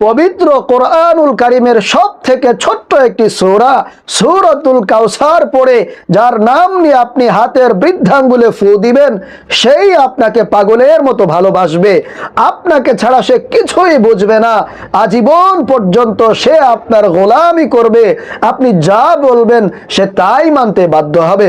পবিত্র কোরআনুল কারিমের সব থেকে ছোট্ট একটি সূরা, সূরাতুল কাউসার পড়ে, যার নাম নিয়ে আপনি হাতের বৃদ্ধাঙ্গুলে ফু দিবেন, সেই আপনাকে পাগলের মতো ভালোবাসবে। আপনাকে ছাড়া সে কিছুই বুঝবে না। আজীবন পর্যন্ত সে আপনার গোলামি করবে। আপনি যা বলবেন, সে তাই মানতে বাধ্য হবে।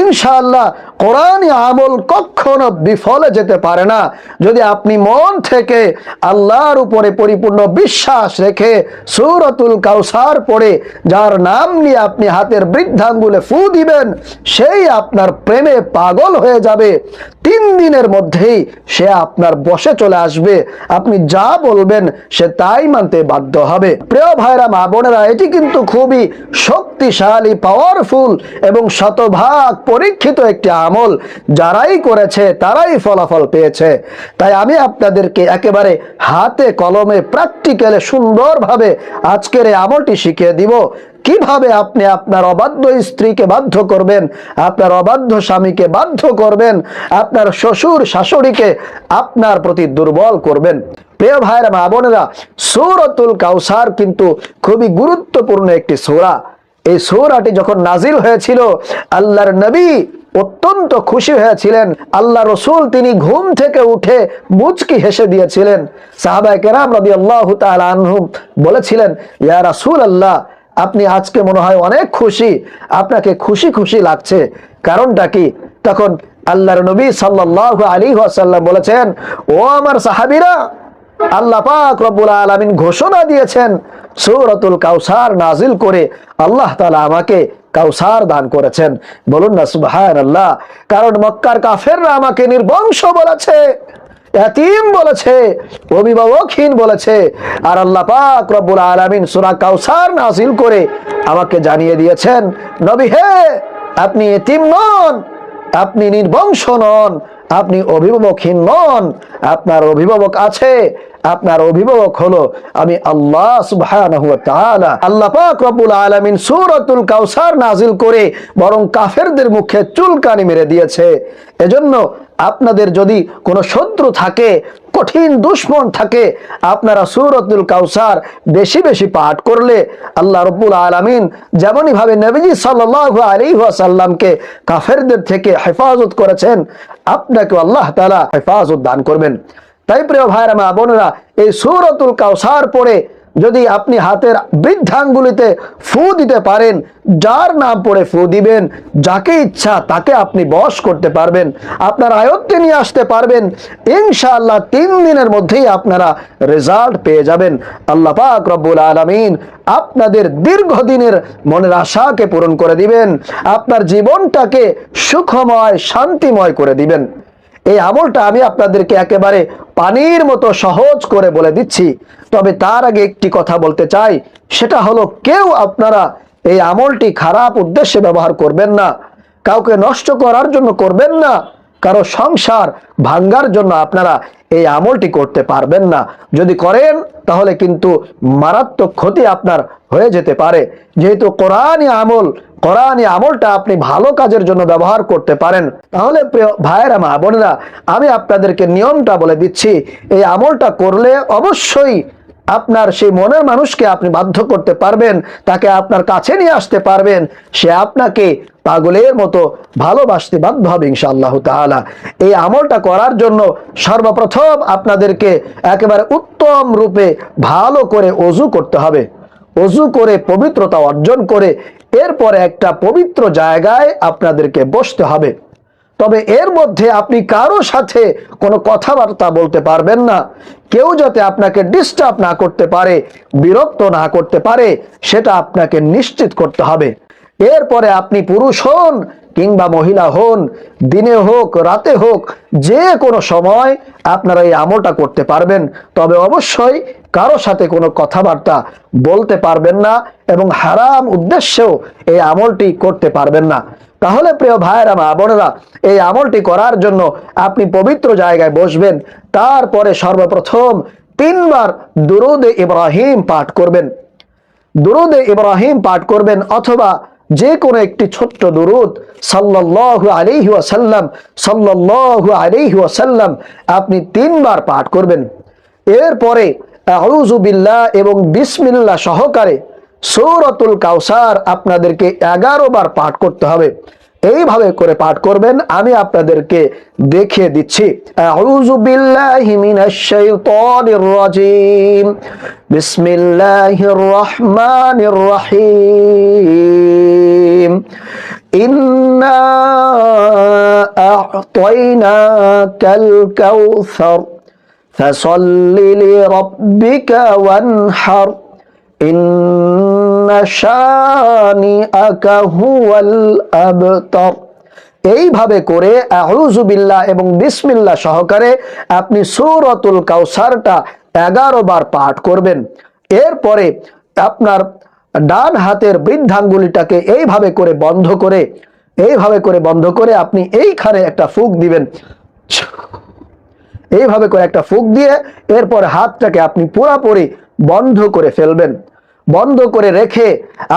ইনশাআল্লাহ কোরআনই আমল কখনো বিফলে যেতে পারে না। যদি আপনি মন থেকে আল্লাহর উপরে পরিপূর্ণ বিশ্বাস রেখে সূরাতুল কাউসার পড়ে যার নাম নিয়ে আপনি হাতের বৃদ্ধাঙ্গুলে ফু দিবেন, সেই আপনার প্রেমে পাগল হয়ে যাবে। তিন দিনের মধ্যেই সে আপনার বসে চলে আসবে। আপনি যা বলবেন সে তাই মানতে বাধ্য হবে। প্রিয় ভাইরা, মা বোনেরা, এটি কিন্তু খুবই শক্তিশালী পাওয়ারফুল এবং শতভাগ পরীক্ষিত একটি আমল। যারাই করেছে, তারাই ফলাফল পেয়েছে। তাই আমি আপনাদেরকে একেবারে হাতে কলমে প্র্যাকটিক্যালে সুন্দরভাবে আজকের এই আমলটি শিখিয়ে দিব। কীভাবে আপনি আপনার অবাধ্য স্ত্রীকে বাধ্য করবেন, আপনার অবাধ্য স্বামীকে বাধ্য করবেন, আপনার শ্বশুর শাশুড়িকে আপনার প্রতি দুর্বল করবেন। প্রিয় ভাইরা মা বোনেরা, সৌরতুল কাউসার কিন্তু খুবই গুরুত্বপূর্ণ একটি সূরা। এই সূরাটি যখন নাজিল হয়েছিল, আল্লাহর নবী অত্যন্ত খুশি হয়েছিলেন। আল্লাহ রসুল তিনি ঘুম থেকে উঠে মুচকি হেসে দিয়েছিলেন। সাহাবায়ে কেরাম রাদিয়াল্লাহু তাআলা আনহুম বলেছিলেন, ইয়া রাসূল আল্লাহ আপনি আজকে মনে হয় অনেক খুশি। আপনাকে খুশি খুশি লাগছে। কারণটা কি? তখন আল্লাহর নবী সাল্লাল্লাহু আলী ওয়াসাল্লাম বলেছেন, ও আমার সাহাবিরা, আল্লাহ পাক রব্বুল আলামিন ঘোষণা দিয়েছেন, সূরাতুল কাউসার নাজিল করে আল্লাহ তালা আমাকে কাউসার দান করেছেন। বলুন না, সুবহানাল্লাহ। কারণ মক্কার কাফেররা আমাকে নির্বংশ বলেছে, এতিম বলেছে, অভিভাবকহীন বলেছে। আর আল্লাহ পাক রব্বুল আলামিন সূরা কাউসার নাজিল করে আমাকে জানিয়ে দিয়েছেন, নবী হে, আপনি এতিম নন, আপনি নির্বংশ নন, আপনি অভিভাবকহীন নন, আপনার অভিভাবক আছে আপনার অভিভাবক হলো আমি আল্লাহ সুবহানাহু ওয়া তাআলা। আল্লাহ পাক রব্বুল আলামিন সূরাতুল কাউসার নাজিল করে বরং কাফেরদের মুখে চুলকানি মেরে দিয়েছে। এজন্য আপনাদের যদি কোনো শত্রু থাকে, কঠিন দুশ্মন থাকে, আপনারা সুরতুল কাউসার বেশি বেশি পাঠ করলে আল্লাহ রব্বুল আলামিন যেমনই ভাবে নবীজি সাল্লাল্লাহু আলাইহি ওয়াসাল্লামকে কাফেরদের থেকে হেফাজত করেছেন আপনাকে আল্লাহ তাআলা হেফাজত দান করবেন। তাই প্রিয় ভাইরা মা বোনেরা, এই সূরাতুল কাউসার পড়ে যদি আপনি হাতের বৃদ্ধাঙ্গুলিতে ফু দিতে পারেন, যার নাম পড়ে ফু দিবেন, যাকে ইচ্ছা তাকে আপনি বশ করতে পারবেন, আপনার আয়ত্তে নিয়ে আসতে পারবেন, ইনশাআল্লাহ তিন দিনের মধ্যেই আপনারা রেজাল্ট পেয়ে যাবেন। আল্লাহ পাক রব্বুল আলামিন আপনাদের দীর্ঘদিনের মনের আশাকে পূরণ করে দিবেন, আপনার জীবনটাকে সুখময়, শান্তিময় করে দিবেন। এই আমলটা আমি আপনাদেরকে একেবারে পানির মতো সহজ করে বলে দিচ্ছি। তবে তার আগে একটি কথা বলতে চাই। সেটা হলো, কেউ আপনারা এই আমলটি খারাপ উদ্দেশ্যে ব্যবহার করবেন না। কাউকে নষ্ট করার জন্য করবেন না। কারও সংসার ভাঙ্গার জন্য আপনারা এই আমলটি করতে পারবেন না। যদি করেন, তাহলে কিন্তু মারাত্মক ক্ষতি আপনার হয়ে যেতে পারে। যেহেতু কোরআনই আমল কোরআনই আমলটা আপনি ভালো কাজের জন্য ব্যবহার করতে পারেন। তাহলে প্রিয় ভাইয়েরা, মা বোনেরা, আমি আপনাদেরকে নিয়মটা বলে দিচ্ছি, এই আমলটা করলে অবশ্যই আপনার সেই মনের মানুষকে আপনি বাধ্য করতে পারবেন, তাকে আপনার কাছে নিয়ে আসতে পারবেন, সে আপনাকে পাগলের মতো ভালোবাসতে বাধ্য হবে ইনশাআল্লাহ তাআলা। এই আমলটা করার জন্য সর্বপ্রথম আপনাদেরকে একেবারে উত্তম রূপে ভালো করে অজু করতে হবে। অজু করে পবিত্রতা অর্জন করে এরপরে একটা পবিত্র জায়গায় আপনাদেরকে বসতে হবে। তবে এর মধ্যে আপনি কারও সাথে কোনো কথাবার্তা বলতে পারবেন না। কেউ যাতে আপনাকে ডিস্টার্ব না করতে পারে, বিরক্ত না করতে পারে, সেটা আপনাকে নিশ্চিত করতে হবে। এরপরে আপনি পুরুষ হন কিংবা মহিলা হন, দিনে হোক, রাতে হোক, যে কোনো সময় আপনারা এই আমলটা করতে পারবেন। তবে অবশ্যই কারও সাথে কোনো কথাবার্তা বলতে পারবেন না এবং হারাম উদ্দেশ্যেও এই আমলটি করতে পারবেন না। তাহলে প্রিয় ভাইয়েরা, মা বোনেরা, এই আমলটি করার জন্য আপনি পবিত্র জায়গায় বসবেন। তারপরে সর্বপ্রথম তিনবার দুরুদে ইব্রাহিম পাঠ করবেন। দুরুদে ইব্রাহিম পাঠ করবেন অথবা যে কোনো একটি ছোট্ট দুরুদ সাল্লাল্লাহু আলাইহি ওয়াসাল্লাম, সাল্লাল্লাহু আলাইহি ওয়াসাল্লাম আপনি তিনবার পাঠ করবেন। এরপরে আউযু বিল্লাহ এবং বিসমিল্লাহ সহকারে সৌরতুল কাউসার আপনাদেরকে এগারো বার পাঠ করতে হবে। এইভাবে করে পাঠ করবেন আমি আপনাদেরকে দেখিয়ে দিচ্ছি আউযু বিল্লাহি মিনাশ শাইতানির রাজিম বিসমিল্লাহির রহমানির রহিম ইন্না আ'তাইনাকাল কাউসার فصل لربك وانحر إن এইভাবে করে আহরুজুবিল্লা এবং বিসমিল্লা সহকারে আপনি সৌরতুল কাউসারটা এগারো বার পাঠ করবেন। এরপরে আপনার ডান হাতের বৃদ্ধাঙ্গুলিটাকে এইভাবে করে বন্ধ করে, এইভাবে করে বন্ধ করে আপনি এইখানে একটা ফুক দিবেন। এইভাবে করে একটা ফুক দিয়ে এরপর হাতটাকে আপনি পুরাপুরি বন্ধ করে ফেলবেন। বন্ধ করে রেখে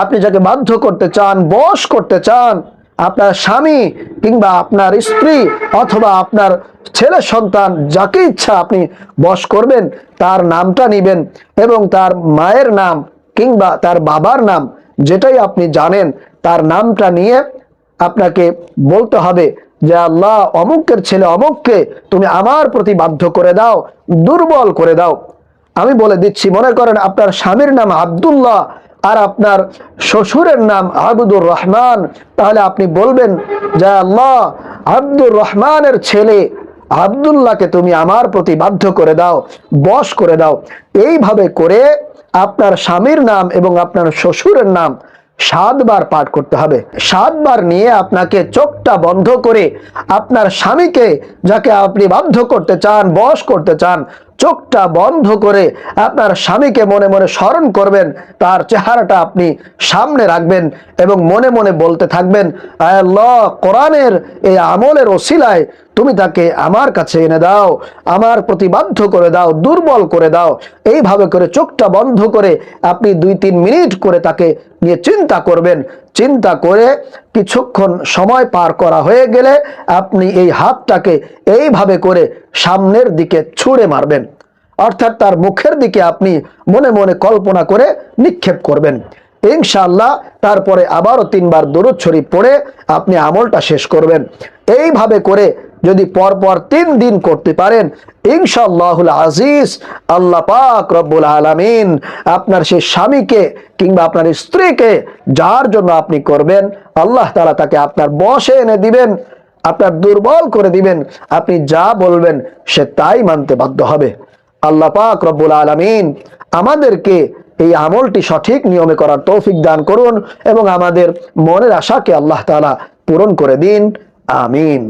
আপনি যাকে বাধ্য করতে চান, বশ করতে চান, আপনার স্বামী কিংবা আপনার স্ত্রী অথবা আপনার ছেলে সন্তান যাকে ইচ্ছা আপনি বশ করবেন, তার নামটা নিবেন এবং তার মায়ের নাম কিংবা তার বাবার নাম যেটাই আপনি জানেন, তার নামটা নিয়ে আপনাকে বলতে হবে যে, আল্লাহ, অমুকের ছেলে অমুককে তুমি আমার প্রতি বাধ্য করে দাও, দুর্বল করে দাও। আমি বলে দিচ্ছি, মনে করেন আপনার স্বামীর নাম আব্দুল্লাহ আর আপনার শ্বশুরের নাম আবুদুর রহমান। তাহলে আপনি বলবেন, যে আল্লাহ, আব্দুর রহমানের ছেলে আবদুল্লাহকে তুমি আমার প্রতি বাধ্য করে দাও, বশ করে দাও। এইভাবে করে আপনার স্বামীর নাম এবং আপনার শ্বশুরের নাম সাতবার পাঠ করতে হবে। সাতবার নিয়ে আপনাকে চোখটা বন্ধ করে আপনার স্বামীকে যাকে আপনি বাধ্য করতে চান, বশ করতে চান চোখটা বন্ধ করে আপনার স্বামীকে মনে মনে স্মরণ করবেন, তার চেহারাটা আপনি সামনে রাখবেন এবং মনে মনে বলতে থাকবেন আল্লাহ, কোরআনের এই আমলের ওসিলায় তুমি তাকে আমার কাছে এনে দাও, আমার প্রতি বাধ্য করে দাও, দুর্বল করে দাও। এইভাবে করে চোখটা বন্ধ করে আপনি দুই তিন মিনিট করে তাকে নিয়ে চিন্তা করবেন। চিন্তা করে কিছুক্ষণ সময় পার করা হয়ে গেলে আপনি এই হাতটাকে এইভাবে করে সামনের দিকে ছুঁড়ে মারবেন। অর্থাৎ তার মুখের দিকে আপনি মনে মনে কল্পনা করে নিক্ষেপ করবেন। ইনশাল্লাহ তারপরে আবারও তিনবার দরুদ শরীফ পড়ে আপনি আমলটা শেষ করবেন। এইভাবে করে যদি পরপর তিন দিন করতে পারেন, ইনশাআল্লাহুল আজিজ, আল্লাহ পাক রব্বুল আলামিন আপনার সেই স্বামীকে কিংবা আপনার স্ত্রীকে যার জন্য আপনি করবেন, আল্লাহ তাআলা তাকে আপনার বসে এনে দিবেন, আপনার দুর্বল করে দিবেন, আপনি যা বলবেন সে তাই মানতে বাধ্য হবে। আল্লাহ পাক রব্বুল আলামিন আমাদেরকে এই আমলটি সঠিক নিয়মে করার তৌফিক দান করুন এবং আমাদের মনের আশাকে আল্লাহ তালা পূরণ করে দিন। আমিন।